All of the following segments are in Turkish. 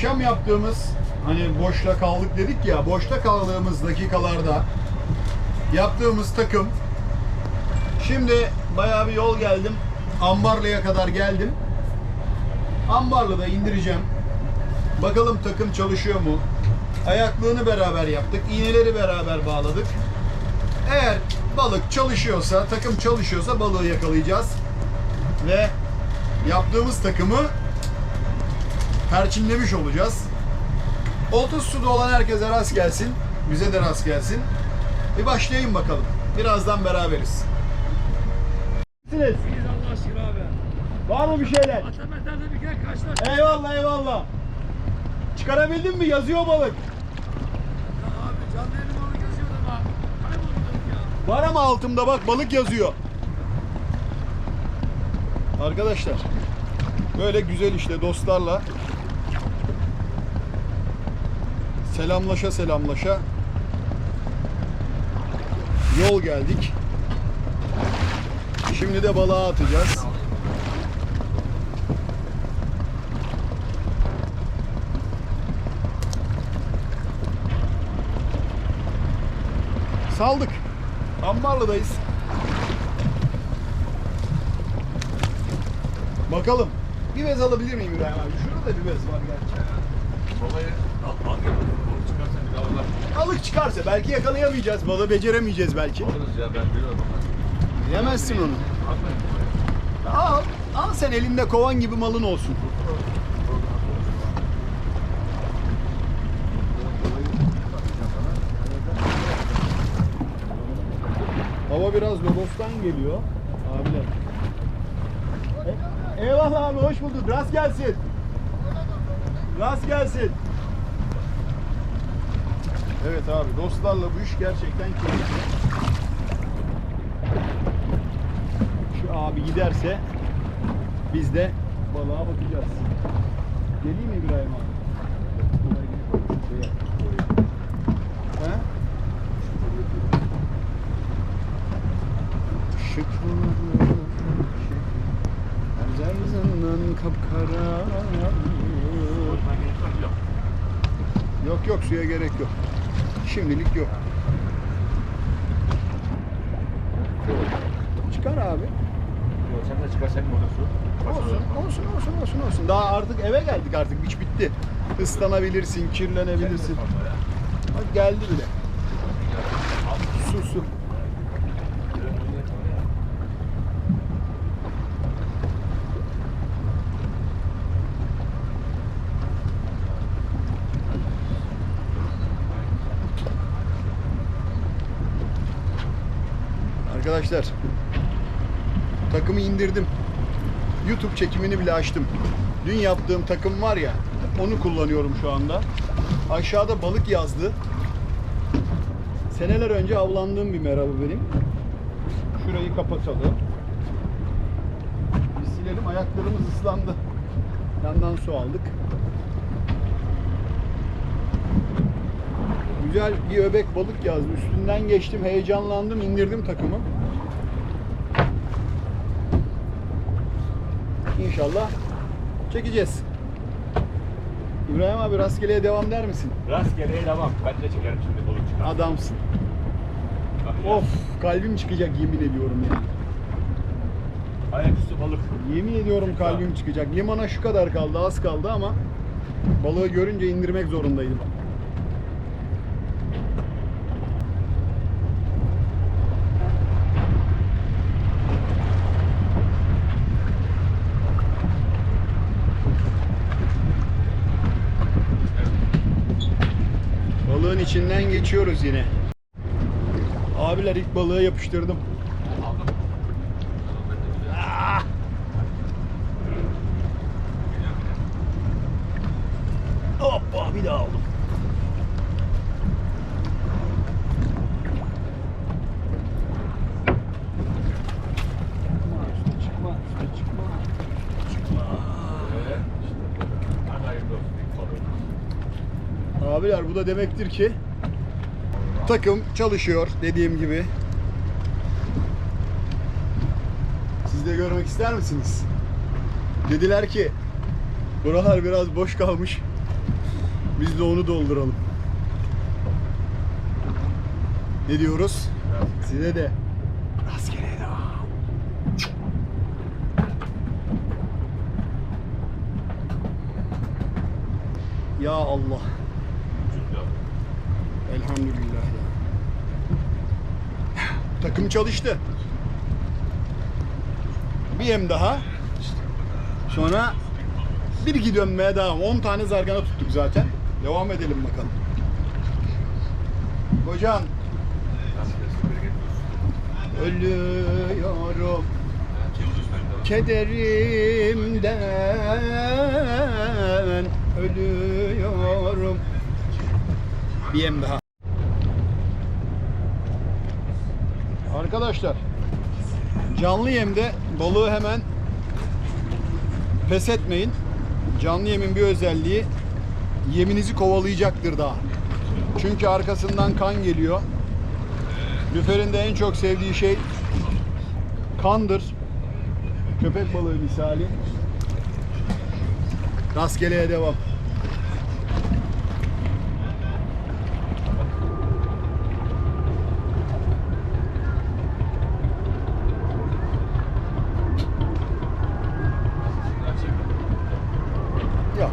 Akşam yaptığımız hani boşta kaldık dedik ya boşta kaldığımız dakikalarda yaptığımız takım şimdi bayağı bir yol geldim. Ambarlı'ya kadar geldim. Ambarlı'da indireceğim. Bakalım takım çalışıyor mu? Ayaklığını beraber yaptık. iğneleri beraber bağladık. Eğer balık çalışıyorsa, takım çalışıyorsa balığı yakalayacağız. Ve yaptığımız takımı perçinlemiş olacağız. Olta suda olan herkese rast gelsin. Bize de rast gelsin. Bir başlayayım bakalım. Birazdan beraberiz. Siz Allah aşkına abi. var mı bir şeyler? Atametrede bir kere karşılaştık. Eyvallah eyvallah. Çıkarabildin mi? Yazıyor balık. Ya abi canlı elim onu geziyordu ama. Bulduk ya. Var ama altımda bak balık yazıyor. Arkadaşlar böyle güzel işte dostlarla selamlaşa selamlaşa yol geldik. Şimdi de balığa atacağız. Saldık. Ambarlı'dayız. Bakalım. Bir bez alabilir miyim İbrahim abi? Şurada da bir bez var gerçi. Gel. Balık çıkarsa belki yakalayamayacağız. Balığı beceremeyeceğiz belki. Alırız ya ben biliyorum. Yemezsin onu. Al. Al sen elinde kovan gibi malın olsun. Hava biraz Lodos'tan geliyor. Abiler. E- eyvallah abi hoş bulduk. Rast gelsin. Rast gelsin. Evet abi dostlarla bu iş gerçekten keyifli. Şu abi giderse biz de balığa bakacağız. Geleyim mi İbrahim abi? Kapkara Yok yok suya gerek yok. Şimdilik yok. Çıkar abi. Sen de çıkarsan burada su. Olsun, olsun, olsun, olsun, olsun. Daha artık eve geldik artık. İş bitti. Islanabilirsin, kirlenebilirsin. Bak geldi bile. Su, su. Arkadaşlar takımı indirdim. YouTube çekimini bile açtım. Dün yaptığım takım var ya, onu kullanıyorum şu anda. Aşağıda balık yazdı. Seneler önce avlandığım bir merhaba benim. Şurayı kapatalım. Bir silelim, ayaklarımız ıslandı. Yandan su aldık. Güzel bir öbek balık yazdı. Üstünden geçtim, heyecanlandım, indirdim takımı. İnşallah çekeceğiz. İbrahim abi rastgeleye devam der misin? Rastgele devam. Ben de çekerim şimdi balık çıkar. Adamsın. Bak, Of kalbim çıkacak yemin ediyorum ya. Ayaküstü balık. Yemin ediyorum kalbim çıkacak. Limana şu kadar kaldı az kaldı ama balığı görünce indirmek zorundaydım. Balığın içinden geçiyoruz yine. Abiler ilk balığı yapıştırdım. Ah! Hoppa bir daha aldım. Üstüne çıkma, üstüne çıkma. Çıkma. Öyle. İşte. Hadi hayırlı olsun. ilk balık. Abiler bu da demektir ki takım çalışıyor dediğim gibi. Siz de görmek ister misiniz? Dediler ki Buralar biraz boş kalmış. Biz de onu dolduralım. Ne diyoruz? Size de. Rastgele devam. Ya Allah. Elhamdülillah. Takım çalıştı. Bir yem daha. Sonra bir iki dönmeye devam. 10 tane zargana tuttuk zaten. Devam edelim bakalım. Hocam ölüyorum kederimden ölüyorum. Bir yem daha. Arkadaşlar canlı yemde balığı hemen pes etmeyin. Canlı yemin bir özelliği yeminizi kovalayacaktır daha. Çünkü arkasından kan geliyor. Lüfer'in de en çok sevdiği şey kandır. Köpek balığı misali. Rastgeleye devam. Yok.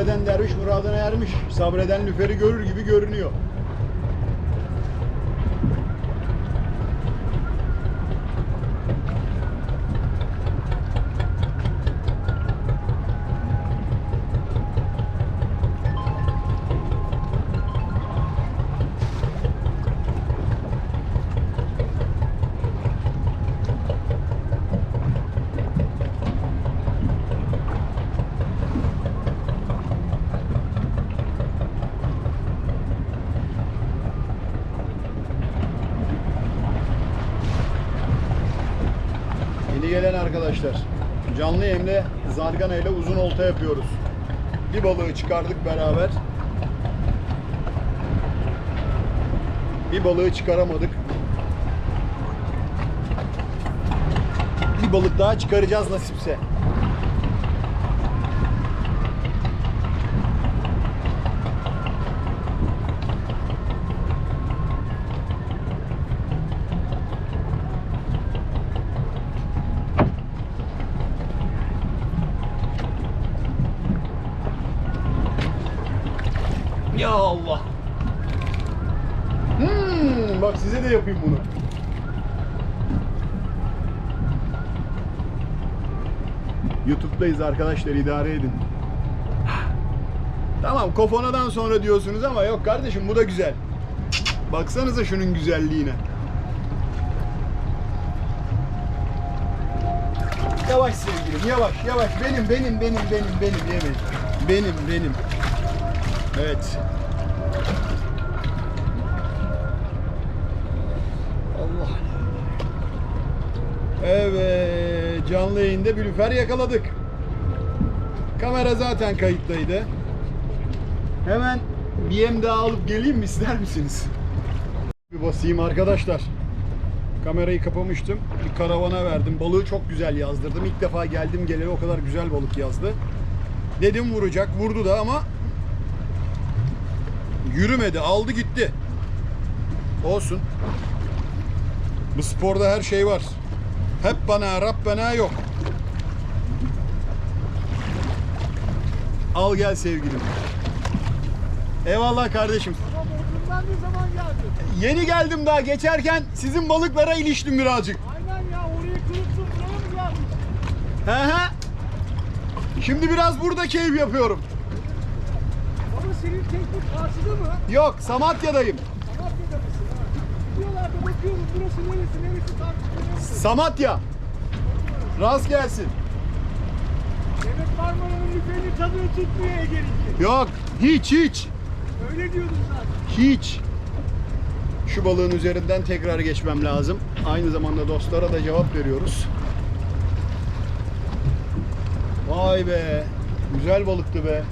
Sabreden derviş muradına ermiş. Sabreden lüferi görür gibi görünüyor. Arkadaşlar. Canlı yemle zargana ile uzun olta yapıyoruz. Bir balığı çıkardık beraber. Bir balığı çıkaramadık. Bir balık daha çıkaracağız nasipse. Ya Allah. Hmm, bak size de yapayım bunu. YouTube'dayız arkadaşlar idare edin. Tamam kofonadan sonra diyorsunuz ama yok kardeşim bu da güzel. Baksanıza şunun güzelliğine. Yavaş sevgilim yavaş yavaş benim benim benim benim benim yemin. Benim benim. Evet. Allah. Evet, canlı yayında bir yakaladık. Kamera zaten kayıttaydı. Hemen daha alıp geleyim mi ister misiniz? Bir basayım arkadaşlar. Kamerayı kapamıştım. Bir karavana verdim. Balığı çok güzel yazdırdım. İlk defa geldim geleli o kadar güzel balık yazdı. Dedim vuracak. Vurdu da ama yürümedi. Aldı gitti. Olsun. Bu sporda her şey var. Hep bana, Rabbena yok. Al gel sevgilim. Eyvallah kardeşim. Ama Bodrum'dan ne zaman geldin? Yeni geldim daha geçerken sizin balıklara iliştim birazcık. Aynen ya orayı kırıp buraya mı geldin? He he. Şimdi biraz burada keyif yapıyorum. Baba senin teknik karşıda mı? Yok Samatya'dayım. Samatya'da mısın ha? Videolarda bakıyorum burası neresi neresi tartışılıyor. Samatya. Rast gelsin. Tadını tutmuyor Ege'ninki. Yok hiç hiç. Öyle diyordun zaten. Hiç. Şu balığın üzerinden tekrar geçmem lazım. Aynı zamanda dostlara da cevap veriyoruz. Vay be. Güzel balıktı be.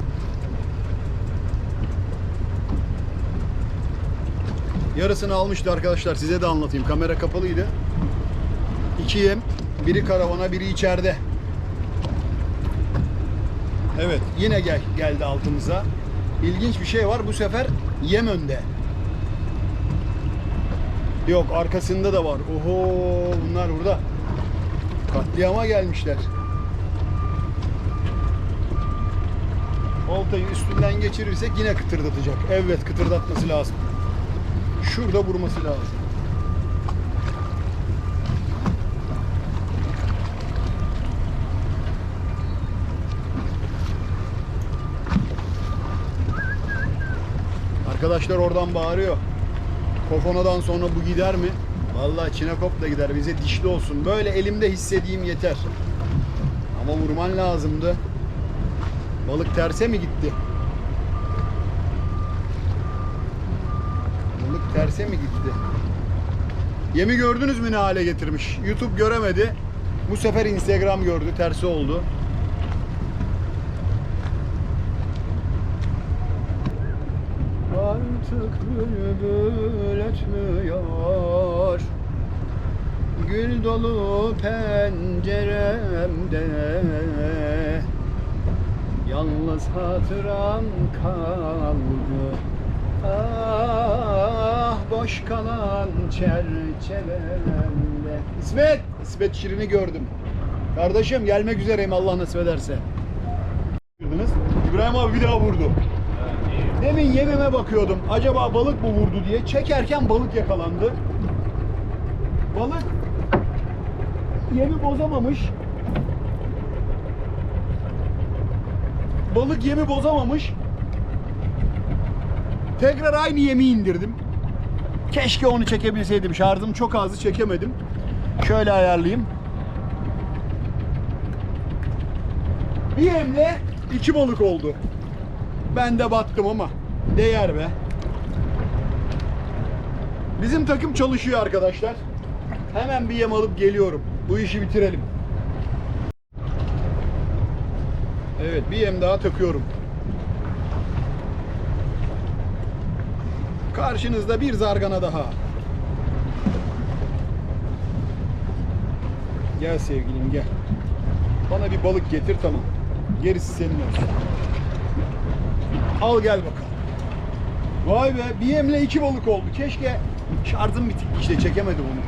Yarısını almıştı arkadaşlar. Size de anlatayım. Kamera kapalıydı. İki yem. Biri karavana, biri içeride. Evet, yine gel, geldi altımıza. İlginç bir şey var. Bu sefer yem önde. Yok, arkasında da var. Oho, bunlar burada. Katliama gelmişler. Oltayı üstünden geçirirsek yine kıtırdatacak. Evet, kıtırdatması lazım. Şurada vurması lazım. Arkadaşlar oradan bağırıyor. Kofono'dan sonra bu gider mi? Vallahi Çinekop da gider. Bize dişli olsun. Böyle elimde hissedeyim yeter. Ama vurman lazımdı. Balık terse mi gitti? Balık terse mi gitti? Yemi gördünüz mü ne hale getirmiş? YouTube göremedi. Bu sefer Instagram gördü. Tersi oldu. Artık bülbül ötmüyor Gül dolu penceremde Yalnız hatıram kaldı Ah boş kalan çerçevemde İsmet! İsmet Şirin'i gördüm. Kardeşim gelmek üzereyim Allah nasip ederse. İbrahim abi bir daha vurdu. Demin yemime bakıyordum. Acaba balık mı vurdu diye. Çekerken balık yakalandı. Balık yemi bozamamış. Balık yemi bozamamış. Tekrar aynı yemi indirdim. Keşke onu çekebilseydim. Şarjım çok azdı çekemedim. Şöyle ayarlayayım. Bir yemle iki balık oldu. Ben de battım ama değer be. Bizim takım çalışıyor arkadaşlar. Hemen bir yem alıp geliyorum. Bu işi bitirelim. Evet bir yem daha takıyorum. Karşınızda bir zargana daha. Gel sevgilim gel. Bana bir balık getir tamam. Gerisi senin olsun. Al gel bakalım. Vay be bir yemle iki balık oldu. Keşke şarjım bitik işte çekemedim onu.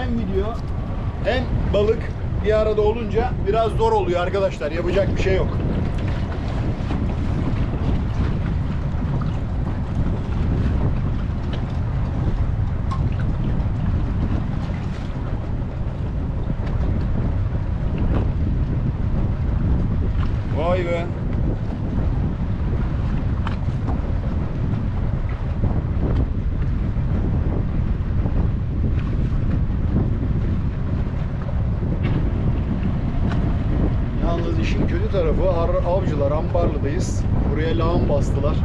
Hem video hem balık bir arada olunca biraz zor oluyor arkadaşlar. Yapacak bir şey yok. Vay be. Yalnız işin kötü tarafı Ar- Avcılar, Ambarlı'dayız. Buraya lağım bastılar.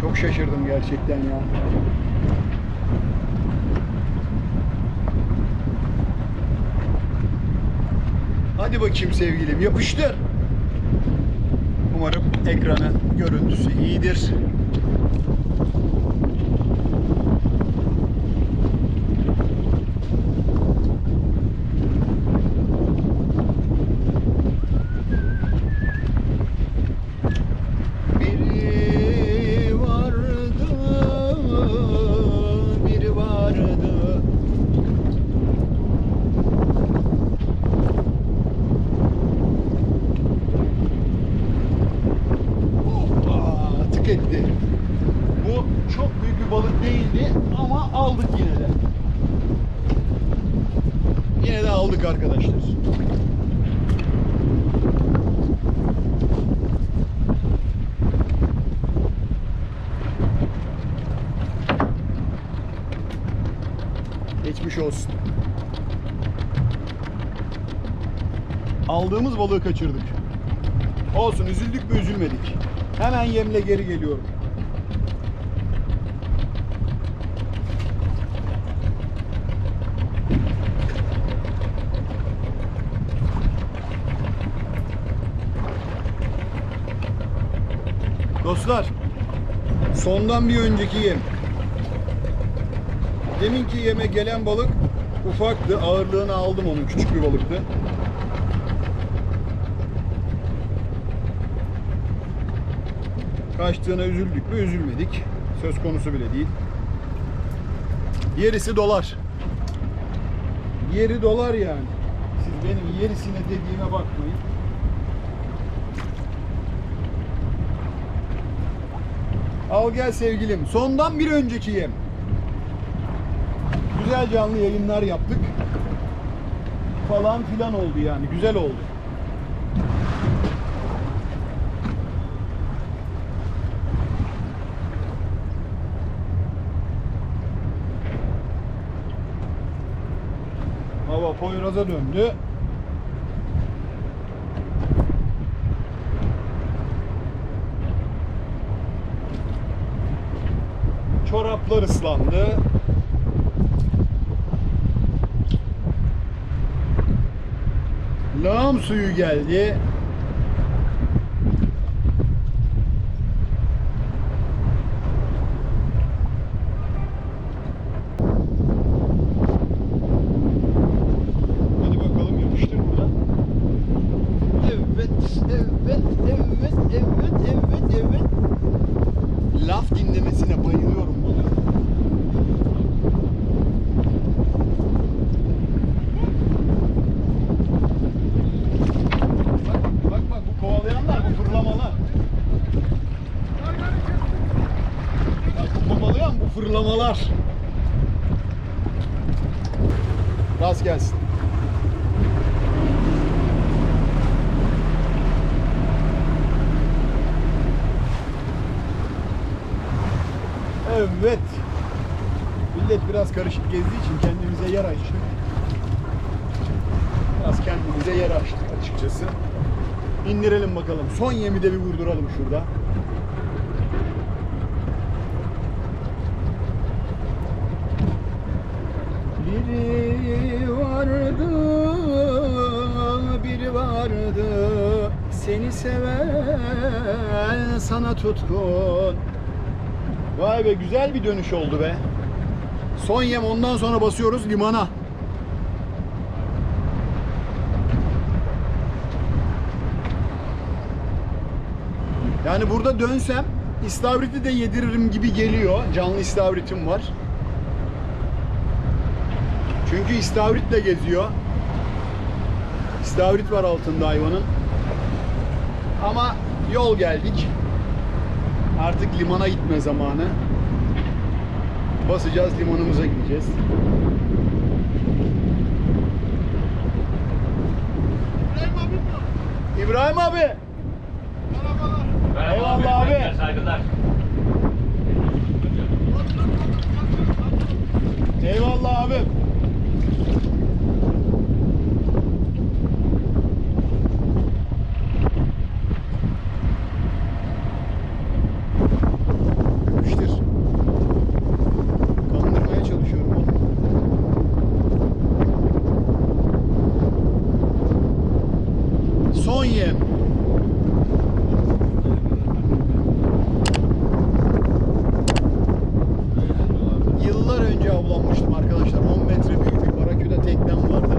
Çok şaşırdım gerçekten ya. Hadi bakayım sevgilim yapıştır. Umarım ekranın görüntüsü iyidir. kaçırdığımız balığı kaçırdık. Olsun üzüldük mü üzülmedik. Hemen yemle geri geliyorum. Dostlar, sondan bir önceki yem. Deminki yeme gelen balık ufaktı, ağırlığını aldım onun, küçük bir balıktı. Kaçtığına üzüldük mü? Üzülmedik. Söz konusu bile değil. Yerisi dolar. Yeri dolar yani. Siz benim yerisine dediğime bakmayın. Al gel sevgilim. Sondan bir önceki yem. Güzel canlı yayınlar yaptık. Falan filan oldu yani. Güzel oldu. Hava Poyraz'a döndü. Çoraplar ıslandı. Lağım suyu geldi. Hadi bakalım yapıştır burada. Evet, evet, evet, evet, evet, evet. Laf dinlemesine bayılıyorum bunu. Bak, bak, bak bu kovalayanlar, bu fırlamalar. Bak bu kovalayan, bu fırlamalar. Rast gelsin. Evet. Millet biraz karışık gezdiği için kendimize yer açtık. Biraz kendimize yer açtık açıkçası. İndirelim bakalım. Son yemi de bir vurduralım şurada. Seni seven sana tutkun Vay be güzel bir dönüş oldu be. Son yem ondan sonra basıyoruz limana. Yani burada dönsem istavriti de yediririm gibi geliyor. Canlı istavritim var. Çünkü istavritle geziyor. İstavrit var altında hayvanın. Ama yol geldik. Artık limana gitme zamanı. Basacağız limanımıza gideceğiz. İbrahim abim mi? İbrahim abi. Merhabalar. Eyvallah abi. Saygılar. Eyvallah abi. Yapıştır. Kandırmaya çalışıyorum onu. Son yem. Yıllar önce avlanmıştım arkadaşlar. 10 metre büyük bir baraküda teknem vardı.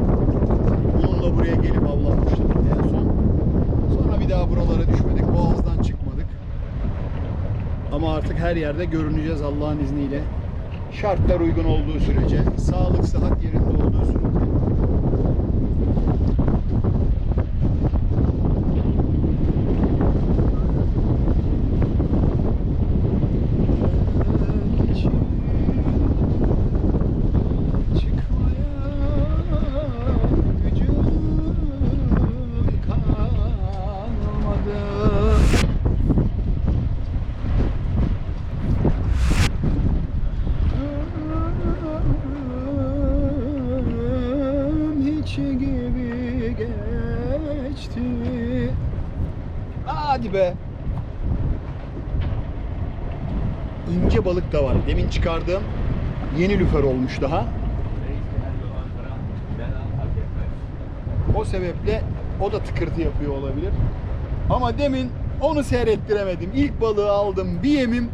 Bununla buraya gelip avlanmıştım en son. Sonra bir daha buralara düşmedik. Boğaz'dan çıkmadık. Ama artık her yerde görüneceğiz Allah'ın izniyle. Şartlar uygun olduğu sürece, sağlık sıhhat yerinde olduğu sürece. İnce balık da var. Demin çıkardığım yeni lüfer olmuş daha. O sebeple o da tıkırtı yapıyor olabilir. Ama demin Onu seyrettiremedim. İlk balığı aldım. Bir yemim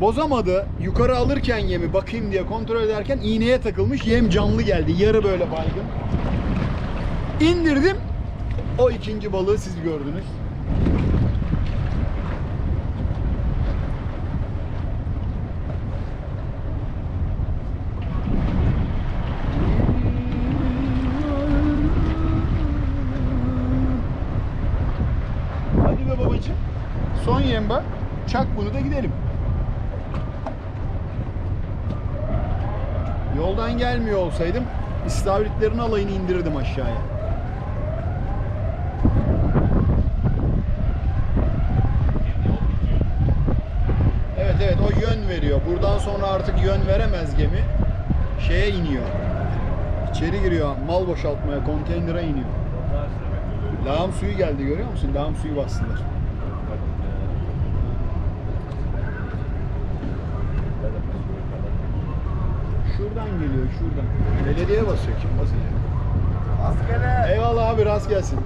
bozamadı. Yukarı alırken yemi bakayım diye kontrol ederken iğneye takılmış. Yem canlı geldi. Yarı böyle baygın. İndirdim. O ikinci balığı siz gördünüz. Hadi be babacığım. Son yem bak. Çak bunu da gidelim. Yoldan gelmiyor olsaydım istavritlerin alayını indirirdim aşağıya. Evet evet o yön veriyor. Buradan sonra artık yön veremez gemi. Şeye iniyor. İçeri giriyor. Mal boşaltmaya, konteynere iniyor. Lağım suyu geldi görüyor musun? Lağım suyu bastılar. Şuradan geliyor şuradan. Belediye basıyor. Kim basacak? Askere. Eyvallah abi rast gelsin.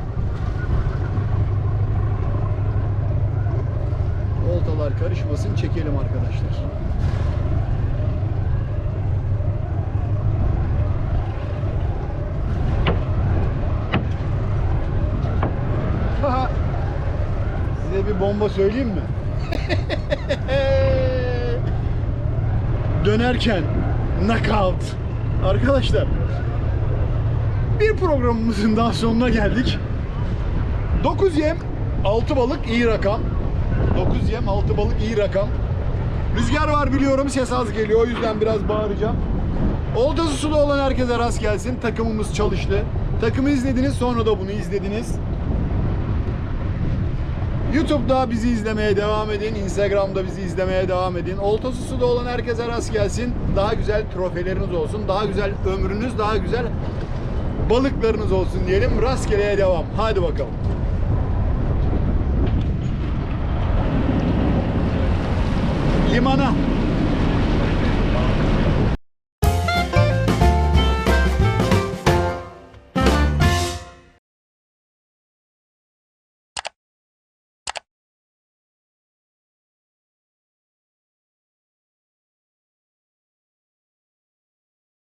Oltalar karışmasın çekelim arkadaşlar. Size bir bomba söyleyeyim mi? Dönerken knockout. Arkadaşlar bir programımızın daha sonuna geldik. 9 yem, 6 balık iyi rakam. 9 yem, 6 balık iyi rakam. Rüzgar var biliyorum ses az geliyor o yüzden biraz bağıracağım. Oltası suda olan herkese rast gelsin. Takımımız çalıştı. Takımı izlediniz sonra da bunu izlediniz. YouTube'da bizi izlemeye devam edin. Instagram'da bizi izlemeye devam edin. Oltası suda olan herkese rast gelsin. Daha güzel trofeleriniz olsun. Daha güzel ömrünüz, daha güzel balıklarınız olsun diyelim. Rastgeleye devam. Hadi bakalım. Limana.